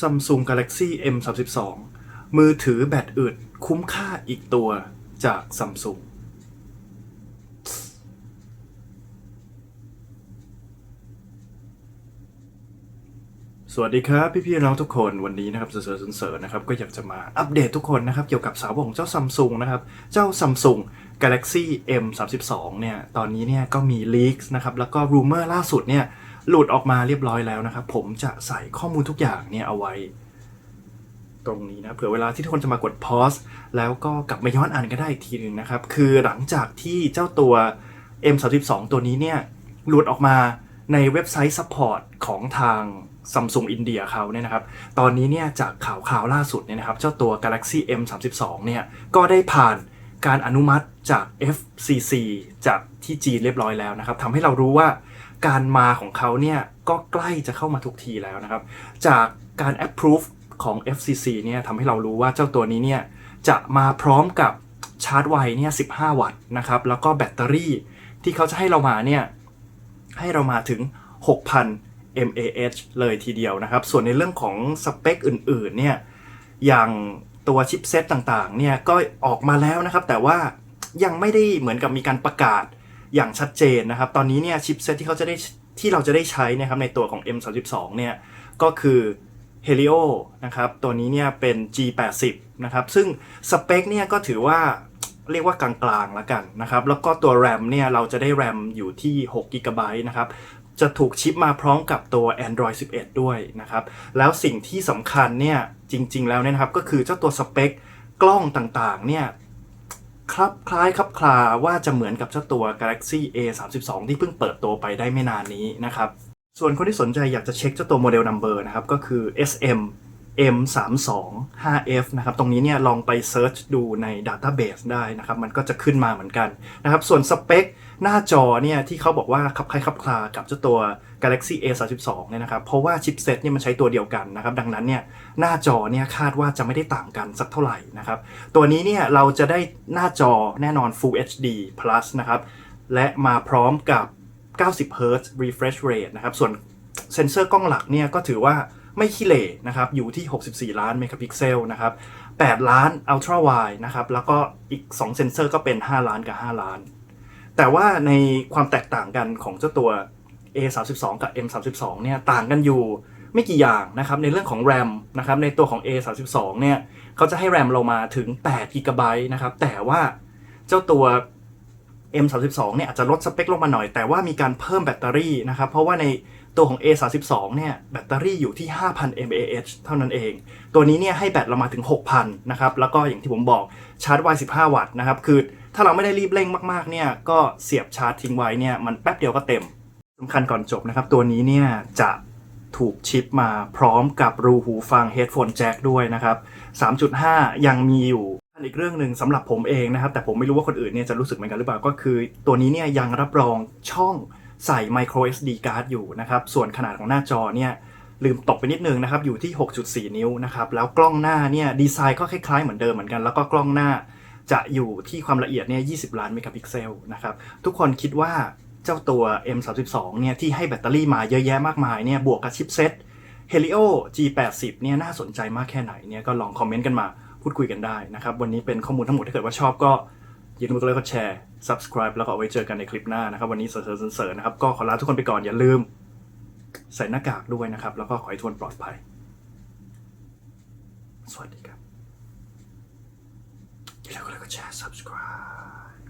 Samsung Galaxy M32 มือถือแบตอึดคุ้มค่าอีกตัวจาก Samsung สวัสดีครับพี่พี่ๆน้องทุกคนวันนี้นะครับเสือเสือเสือนะครับก็อยากจะมาอัปเดตทุกคนนะครับเกี่ยวกับสาวของเจ้าซัมซุงนะครับเจ้า Samsung Galaxy M32 เนี่ยตอนนี้เนี่ยก็มีลีกนะครับแล้วก็รูเมอร์ล่าสุดเนี่ย หลุดออกมาเรียบร้อยแล้วนะครับ ผมจะใส่ข้อมูลทุกอย่างเนี่ยเอาไว้ ตรงนี้นะเผื่อเวลาที่ทุกคนจะมากดพอสแล้วก็กลับมาย้อนอ่านก็ได้อีกทีหนึ่งนะครับ คือหลังจากที่เจ้าตัว M32 ตัวนี้เนี่ยหลุดออกมาในเว็บไซต์ Support ของทาง Samsung India เขาเนี่ยนะครับ ตอนนี้เนี่ยจากข่าวข่าวล่าสุดเนี่ยนะครับ เจ้าตัว Galaxy M32 เนี่ยก็ได้ผ่านการอนุมัติจาก FCC จากที่จีนเรียบร้อยแล้วนะครับทำให้เรารู้ว่า การมาของเขาเนี่ยก็ใกล้จะเข้ามาทุกทีแล้วนะครับ จากการ approve ของ FCC เนี่ยทำให้เรารู้ว่าเจ้าตัวนี้เนี่ยจะมาพร้อมกับชาร์จไวเนี่ย 15 วัตต์นะครับ แล้วก็แบตเตอรี่ที่เขาจะให้เรามาเนี่ย ให้เรามาถึง 6,000 mAh เลยทีเดียวนะครับ ส่วนในเรื่องของสเปคอื่นๆเนี่ย อย่างตัวชิปเซตต่างๆ เนี่ย ก็ออกมาแล้วนะครับ แต่ว่ายังไม่ได้เหมือนกับมีการประกาศ อย่างชัดเจนนะครับ ตอนนี้เนี่ยชิปเซตที่เขาจะได้ที่เราจะได้ใช้นะครับในตัวของ M32 เนี่ยก็คือ Helio นะครับ ตัวนี้เนี่ยเป็น G80 นะครับ ซึ่งสเปคเนี่ยก็ถือว่าเรียกว่ากลางๆแล้วกันนะครับ แล้วก็ตัว RAM เนี่ยเราจะได้ RAM อยู่ที่ 6 g b นะครับ จะถูกชิปมาพร้อมกับตัว Android 11 ด้วยนะครับ แล้วสิ่งที่สำคัญเนี่ยจริงๆแล้วเนี่ยนะครับก็คือเจ้าตัวสเปคกล้องต่างๆเนี่ย ครับคล้ายครับคลาว่าจะเหมือนกับเจ้าตัว Galaxy A32 ที่เพิ่งเปิดตัวไปได้ไม่นานนี้นะครับ ส่วนคนที่สนใจอยากจะเช็คเจ้าตัวโมเดลนัมเบอร์นะครับ ก็คือ SM M325F นะครับ ตรงนี้เนี่ยลองไปเซิร์ชดูใน Database ได้นะครับ มันก็จะขึ้นมาเหมือนกันนะครับ ส่วนสเปค หน้าจอเนี่ยที่เขาบอกว่าคับคล้ายคับคลากับเจ้าตัว Galaxy A32 เนี่ยนะครับ เพราะว่าชิปเซตเนี่ยมันใช้ตัวเดียวกันนะครับ ดังนั้นเนี่ยหน้าจอเนี่ยคาดว่าจะไม่ได้ต่างกันสักเท่าไหร่นะครับ ตัวนี้เนี่ยเราจะได้หน้าจอแน่นอน Full HD Plus นะครับ และมาพร้อมกับ 90 Hz refresh rate นะครับ ส่วนเซนเซอร์กล้องหลักเนี่ยก็ถือว่าไม่ขี้เหร่นะครับ อยู่ที่ 64 ล้านเมกะพิกเซลนะครับ 8 ล้าน ultra wide นะครับ แล้วก็อีก 2 เซนเซอร์ก็เป็น 5 ล้านกับ 5 ล้าน แต่ว่าในความแตกต่างกันของเจ้าตัว A32 กับ M32 เนี่ยต่างกันอยู่ไม่กี่อย่างนะครับในเรื่องของ RAM นะครับในตัวของ A32 เนี่ยเขาจะให้ RAM เรามาถึง8 g b นะครับแต่ว่าเจ้าตัว M32 เนี่ยอาจจะลดสเปคลงมาหน่อย แต่ว่ามีการเพิ่มแบตเตอรี่นะครับ เพราะว่าในตัวของ A32 เนี่ยแบตเตอรี่อยู่ที่ 5,000 mAh เท่านั้นเอง ตัวนี้เนี่ยให้แบตเรามาถึง 6,000 นะครับ แล้วก็อย่างที่ผมบอกชาร์จไว15 วัตต์นะครับ คือถ้าเราไม่ได้รีบเร่งมากๆ เนี่ยก็เสียบชาร์จทิ้งไว้เนี่ยมันแป๊บเดียวก็เต็มสำคัญก่อนจบนะครับ ตัวนี้เนี่ยจะถูกชิปมาพร้อมกับรูหูฟัง headphone jack ด้วยนะครับ 3.5 ยังมีอยู่ อีกเรื่องหนึ่งสำหรับผมเองนะครับ แต่ผมไม่รู้ว่าคนอื่นเนี่ยจะรู้สึกเหมือนกันหรือเปล่าก็คือ ตัวนี้เนี่ยยังรับรองช่องใส่ micro SD card อยู่นะครับ ส่วนขนาดของหน้าจอเนี่ยลืมตกไปนิดนึงนะครับ อยู่ที่ 6.4 นิ้วนะครับ แล้วกล้องหน้าเนี่ยดีไซน์ก็คล้ายๆเหมือนเดิมเหมือนกัน แล้วก็กล้องหน้าจะอยู่ที่ความละเอียดเนี่ย 20 ล้านเมกะพิกเซลนะครับ ทุกคนคิดว่าเจ้าตัว M32 เนี่ยที่ให้แบตเตอรี่มาเยอะแยะมากมายเนี่ยบวกกับชิปเซ็ต Helio G80 เนี่ยน่าสนใจมากแค่ไหนเนี่ยก็ลองคอมเมนต์กันมา พูดคุยกันได้นะครับ วันนี้เป็นข้อมูลทั้งหมดถ้าเกิดว่าชอบก็อย่าลืมกดไลค์กดแชร์ subscribe แล้วก็เอาไว้เจอกันในคลิปหน้านะครับ วันนี้เสริร์เสริร์นะครับ ก็ขอลาทุกคนไปก่อนอย่าลืม ใส่หน้ากากด้วยนะครับ แล้วก็ขอให้ทุกคนปลอดภัย สวัสดีครับอย่าลืมกดไลค์กดแชร์ subscribe